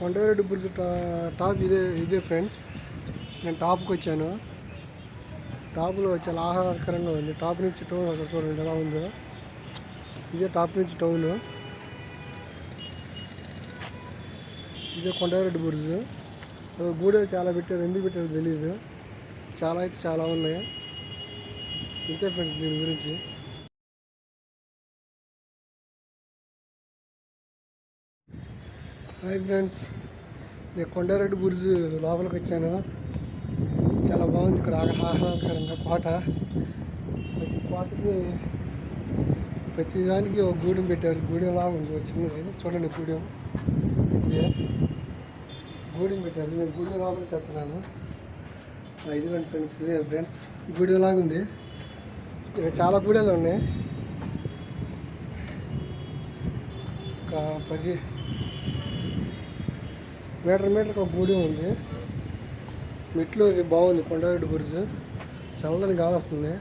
కొండవరెడ్డి bridge టా- top ఇదే ఇదే ఫ్రెండ్స్. నేను టాప్కి వచ్చాను. టాప్లో చాలా ఆహ్లాదకరంగా ఉంది. టాప్ నుంచి టౌన్ అసలు చూడండి ఎలా ఉందో. ఇదే టాప్ నుంచి టౌన్. ఇదే కొండవరెడ్డి బ్రిడ్జ్ అది గూడెలు చాలా పెట్టారు. ఎందుకు పెట్టారో తెలియదు చాలా అయితే చాలా ఉన్నాయి. ఇంతే ఫ్రెండ్స్ దీని గురించి. హాయ్ ఫ్రెండ్స్ నేను కొండారెడ్డి బుర్జ్ లోపలికి వచ్చాను. చాలా బాగుంది ఇక్కడ ఆహ్లాదకరంగా కోట. ప్రతి కోటకి ప్రతిదానికి ఒక గూడెం పెట్టారు. గూడెం లాగా ఉంది. వచ్చింది చిన్నది. చూడండి గూడెం. ఇదే. గూడెం పెట్టారు. నేను గూడెం లోపలికి వెళ్తున్నాను. ఇదిగోండి ఫ్రెండ్స్ ఇదే ఫ్రెండ్స్ గూడెం లాగా ఉంది. ఇక్కడ చాలా గూడెలు ఉన్నాయి. ఒక పది మీటర్ మీటర్కి ఒక గూడి ఉంది. మెట్లు ఇది బాగుంది. కొండారెడ్డి బుర్జ్. చల్లని గాలి వస్తుంది.